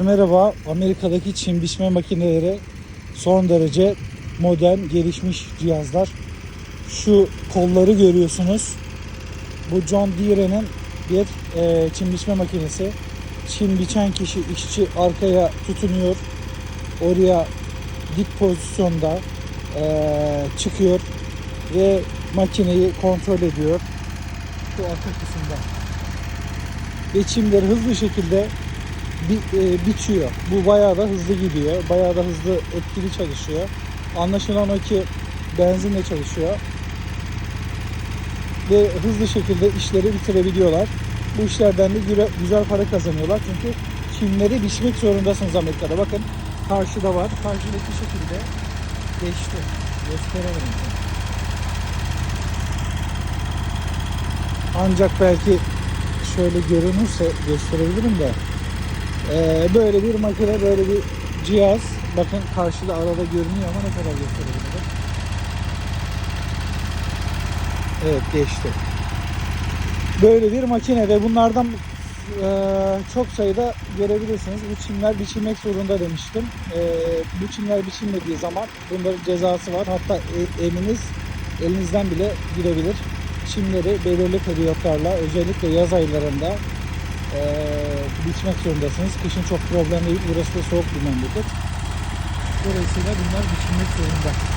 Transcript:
Merhaba, Amerika'daki çim biçme makineleri son derece modern, gelişmiş cihazlar. Şu kolları görüyorsunuz. Bu John Deere'nin bir e, çim biçme makinesi. Çim biçen kişi, işçi arkaya tutunuyor. Oraya dik pozisyonda e, çıkıyor ve makineyi kontrol ediyor. Şu arka kısımda. Ve çimleri hızlı şekilde bi- e, biçiyor. Bu bayağı da hızlı gidiyor. Bayağı da hızlı etkili çalışıyor. Anlaşılan o ki benzinle çalışıyor. Ve hızlı şekilde işleri bitirebiliyorlar. Bu işlerden de güre- güzel para kazanıyorlar. Çünkü çimleri biçmek zorundasınız Amerika'da. Bakın karşıda var. Karşıdaki şekilde geçti. Gösterelim. Ancak belki şöyle görünürse gösterebilirim de. Ee, böyle bir makine, böyle bir cihaz. Bakın karşıda arada görünüyor ama ne kadar gösterebilirim. Evet geçti. Böyle bir makine ve bunlardan e, çok sayıda görebilirsiniz. Bu çimler biçilmek zorunda demiştim. E, bu çimler biçilmediği zaman bunların cezası var. Hatta e- eliniz elinizden bile gidebilir. Çimleri belirli periyotlarla özellikle yaz aylarında e, biçmek zorundasınız. Kışın çok problem değil. Burası da soğuk bir memleket. Dolayısıyla bunlar biçilmek zorunda.